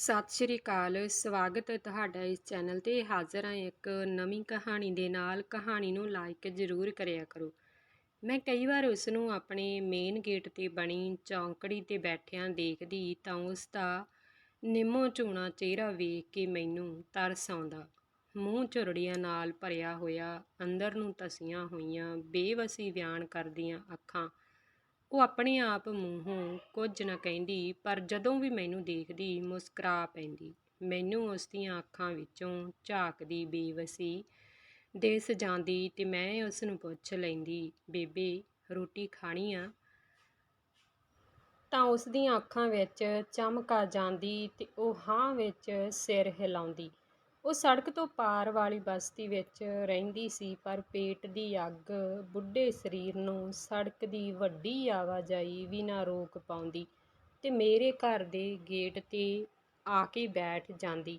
ਸਤਿ ਸ਼੍ਰੀ ਅਕਾਲ, ਸਵਾਗਤ ਹੈ ਤੁਹਾਡਾ ਇਸ ਚੈਨਲ ਤੇ। ਹਾਜ਼ਰ ਹਾਂ ਇੱਕ ਨਵੀਂ ਕਹਾਣੀ ਦੇ ਨਾਲ। ਕਹਾਣੀ ਨੂੰ ਲਾਈਕ ਜ਼ਰੂਰ ਕਰਿਆ ਕਰੋ। ਮੈਂ ਕਈ ਵਾਰ ਉਸ ਨੂੰ ਆਪਣੇ ਮੇਨ ਗੇਟ ਤੇ ਬਣੀ ਚੌਂਕੜੀ ਤੇ ਬੈਠਿਆਂ ਦੇਖਦੀ ਤਾਂ ਉਸ ਦਾ ਨਿੰਮੋ ਝੂਣਾ ਚਿਹਰਾ ਵੇਖ ਕੇ ਮੈਨੂੰ ਤਰਸ ਆਉਂਦਾ। ਮੂੰਹ ਝੁਰੜੀਆਂ ਨਾਲ ਭਰਿਆ ਹੋਇਆ, ਅੰਦਰ ਨੂੰ ਤਸੀਆਂ ਹੋਈਆਂ, ਬੇਵਸੀ ਬਿਆਨ ਕਰਦੀਆਂ ਅੱਖਾਂ ਉਹ ਆਪਣੇ ਆਪ ਮੂੰਹੋਂ ਕੁਝ ਨਾ ਕਹਿੰਦੀ, ਪਰ ਜਦੋਂ ਵੀ ਮੈਨੂੰ ਦੇਖਦੀ, ਮੁਸਕਰਾ ਪੈਂਦੀ। ਮੈਨੂੰ ਉਸ ਦੀਆਂ ਅੱਖਾਂ ਵਿੱਚੋਂ ਝਾਕਦੀ ਬੇਵਸੀ ਦਿਸ ਜਾਂਦੀ ਤੇ ਮੈਂ ਉਸ ਨੂੰ ਪੁੱਛ ਲੈਂਦੀ, ਬੇਬੇ, ਰੋਟੀ ਖਾਣੀ ਆ? ਤਾਂ ਉਸ ਦੀਆਂ ਅੱਖਾਂ ਵਿੱਚ ਚਮਕ ਆ ਜਾਂਦੀ ਤੇ ਉਹ ਹਾਂ ਵਿੱਚ ਸਿਰ ਹਿਲਾਉਂਦੀ। ਉਹ ਸੜਕ ਤੋਂ ਪਾਰ ਵਾਲੀ ਬਸਤੀ ਵਿੱਚ ਰਹਿੰਦੀ ਸੀ, ਪਰ ਪੇਟ ਦੀ ਅੱਗ ਬੁੱਢੇ ਸਰੀਰ ਨੂੰ ਸੜਕ ਦੀ ਵੱਡੀ ਆਵਾਜਾਈ ਵੀ ਨਾ ਰੋਕ ਪਾਉਂਦੀ ਤੇ ਮੇਰੇ ਘਰ ਦੇ ਗੇਟ ਤੇ ਆ ਕੇ ਬੈਠ ਜਾਂਦੀ।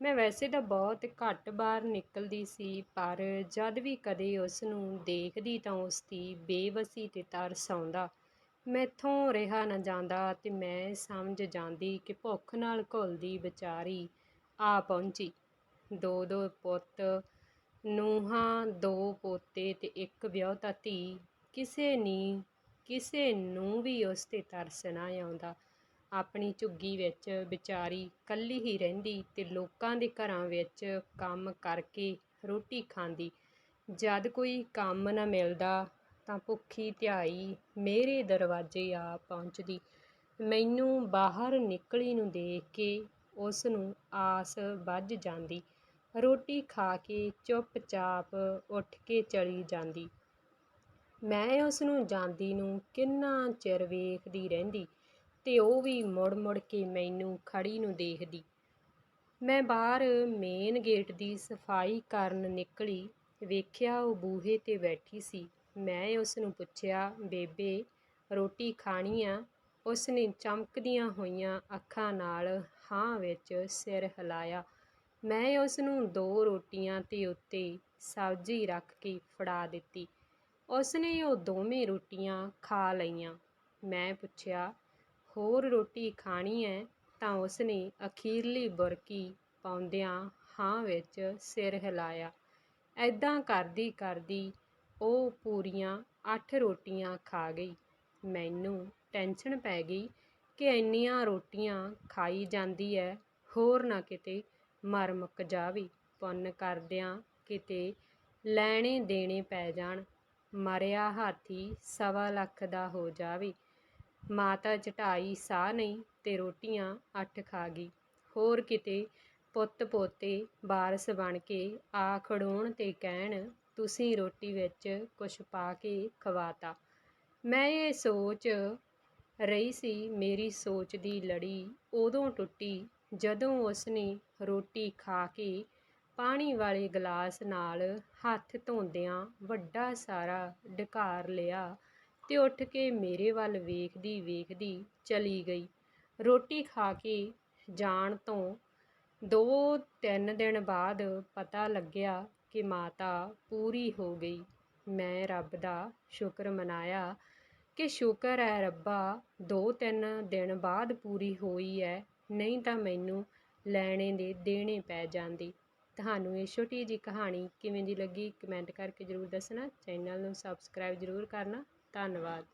ਮੈਂ ਵੈਸੇ ਤਾਂ ਬਹੁਤ ਘੱਟ ਬਾਹਰ ਨਿਕਲਦੀ ਸੀ, ਪਰ ਜਦ ਵੀ ਕਦੇ ਉਸ ਨੂੰ ਦੇਖਦੀ ਤਾਂ ਉਸ ਦੀ ਬੇਵਸੀ ਤੇ ਤਰਸ ਆਉਂਦਾ। ਮੈਥੋਂ ਰਿਹਾ ਨਾ ਜਾਂਦਾ ਤੇ ਮੈਂ ਸਮਝ ਜਾਂਦੀ ਕਿ ਭੁੱਖ ਨਾਲ ਘੁਲਦੀ ਵਿਚਾਰੀ ਆ ਪਹੁੰਚੀ। ਦੋ ਦੋ ਪੁੱਤ, ਨੂੰਹਾਂ, ਦੋ ਪੋਤੇ ਤੇ ਇੱਕ ਵਿਆਹੁਤਾ ਧੀ। ਕਿਸੇ ਨੀ, ਕਿਸੇ ਨੂੰ ਵੀ ਉਸ ਤੇ ਤਰਸ ਨਾ ਆਉਂਦਾ। ਆਪਣੀ ਝੁੱਗੀ ਵਿੱਚ ਵਿਚਾਰੀ ਇਕੱਲੀ ਹੀ ਰਹਿੰਦੀ ਤੇ ਲੋਕਾਂ ਦੇ ਘਰਾਂ ਵਿੱਚ ਕੰਮ ਕਰਕੇ ਰੋਟੀ ਖਾਂਦੀ। ਜਦ ਕੋਈ ਕੰਮ ਨਾ ਮਿਲਦਾ ਤਾਂ ਭੁੱਖੀ ਧਿਆਈ ਮੇਰੇ ਦਰਵਾਜ਼ੇ ਆ ਪਹੁੰਚਦੀ। ਮੈਨੂੰ ਬਾਹਰ ਨਿਕਲੀ ਨੂੰ ਦੇਖ ਕੇ ਉਸ ਨੂੰ ਆਸ ਬੱਝ ਜਾਂਦੀ। ਰੋਟੀ ਖਾ ਕੇ ਚੁੱਪ ਚਾਪ ਉੱਠ ਕੇ ਚਲੀ ਜਾਂਦੀ। ਮੈਂ ਉਸਨੂੰ ਜਾਂਦੀ ਨੂੰ ਕਿੰਨਾ ਚਿਰ ਵੇਖਦੀ ਰਹਿੰਦੀ ਤੇ ਉਹ ਵੀ ਮੁੜ-ਮੁੜ ਕੇ ਮੈਨੂੰ ਖੜੀ ਨੂੰ ਦੇਖਦੀ। ਮੈਂ ਬਾਹਰ ਮੇਨ ਗੇਟ ਦੀ ਸਫ਼ਾਈ ਕਰਨ ਨਿਕਲੀ, ਵੇਖਿਆ ਉਹ ਬੂਹੇ ਤੇ ਬੈਠੀ ਸੀ। ਮੈਂ ਉਸਨੂੰ ਪੁੱਛਿਆ, ਬੇਬੇ, ਰੋਟੀ ਖਾਣੀ ਆ? ਉਸਨੇ ਚਮਕਦੀਆਂ ਹੋਈਆਂ ਅੱਖਾਂ ਨਾਲ ਹਾਂ ਵਿੱਚ ਸਿਰ ਹਿਲਾਇਆ। ਮੈਂ ਉਸ ਨੂੰ ਦੋ ਰੋਟੀਆਂ ਤੇ ਉੱਤੇ ਸਬਜ਼ੀ ਰੱਖ ਕੇ ਫੜਾ ਦਿੱਤੀ। ਉਸ ਨੇ ਉਹ ਦੋਵੇਂ ਰੋਟੀਆਂ ਖਾ ਲਈਆਂ। ਮੈਂ ਪੁੱਛਿਆ, ਹੋਰ ਰੋਟੀ ਖਾਣੀ ਹੈ ਤਾਂ ਉਸ ਨੇ ਅਖੀਰਲੀ ਬੁਰਕੀ ਪਾਉਂਦਿਆਂ ਹਾਂ ਵਿੱਚ ਸਿਰ ਹਿਲਾਇਆ। ਐਦਾਂ ਕਰਦੀ ਕਰਦੀ ਉਹ ਪੂਰੀਆਂ ਅੱਠ ਰੋਟੀਆਂ ਖਾ ਗਈ। ਮੈਨੂੰ ਟੈਨਸ਼ਨ ਪੈ ਗਈ ਕਿ ਇੰਨੀਆਂ ਰੋਟੀਆਂ ਖਾਈ ਜਾਂਦੀ ਹੈ ਹੋਰ ਨਾ ਕਿਤੇ ਮਰ ਮੁੱਕ ਜਾਵੇ। ਪੁੰਨ ਕਰਦਿਆਂ ਕਿਤੇ ਲੈਣੇ ਦੇਣੇ ਪੈ ਜਾਣ, ਮਰਿਆ ਹਾਥੀ ਸਵਾ ਲੱਖ ਦਾ ਹੋ ਜਾਵੇ। ਮਾਤਾ ਚਟਾਈ ਸਾਹ ਨਹੀਂ ਤੇ ਰੋਟੀਆਂ ਅੱਠ ਖਾ ਗਈ। ਹੋਰ ਕਿਤੇ ਪੁੱਤ ਪੋਤੇ ਬਾਰਸ ਬਣ ਕੇ ਆ ਖੜੋਣ ਤੇ ਕਹਿਣ, ਤੁਸੀਂ ਰੋਟੀ ਵਿੱਚ ਕੁਛ ਪਾ ਕੇ ਖਵਾਤਾ। ਮੈਂ ਇਹ ਸੋਚ ਰਹੀ ਸੀ ਮੇਰੀ ਸੋਚ ਦੀ ਲੜੀ। ਉਦੋਂ ਟੁੱਟੀ, ਜਦੋਂ ਉਸਨੇ ਰੋਟੀ ਖਾ ਕੇ ਪਾਣੀ ਵਾਲੇ ਗਲਾਸ ਨਾਲ ਹੱਥ ਧੋਂਦਿਆਂ ਵੱਡਾ ਸਾਰਾ ਡਕਾਰ ਲਿਆ ਤੇ ਉੱਠ ਕੇ ਮੇਰੇ ਵੱਲ ਵੇਖਦੀ ਵੇਖਦੀ ਚਲੀ ਗਈ। ਰੋਟੀ ਖਾ ਕੇ ਜਾਣ ਤੋਂ ਦੋ ਤਿੰਨ ਦਿਨ ਬਾਅਦ ਪਤਾ ਲੱਗਿਆ ਕਿ ਮਾਤਾ ਪੂਰੀ ਹੋ ਗਈ। ਮੈਂ ਰੱਬ ਦਾ ਸ਼ੁਕਰ ਮਨਾਇਆ ਕਿ ਸ਼ੁਕਰ ਹੈ ਰੱਬਾ, ਦੋ ਤਿੰਨ ਦਿਨ ਬਾਅਦ ਪੂਰੀ ਹੋਈ ਹੈ ਨਹੀਂ ਤਾਂ ਮੈਨੂੰ ਲੈਣੇ ਦੇ ਦੇਣੇ ਪੈ ਜਾਂਦੇ। ਤੁਹਾਨੂੰ ਇਹ ਛੋਟੀ ਜੀ ਕਹਾਣੀ ਕਿਵੇਂ ਦੀ ਲੱਗੀ, ਕਮੈਂਟ ਕਰਕੇ ਜ਼ਰੂਰ ਦੱਸਣਾ, ਚੈਨਲ ਨੂੰ ਸਬਸਕ੍ਰਾਈਬ ਜ਼ਰੂਰ ਕਰਨਾ। ਧੰਨਵਾਦ।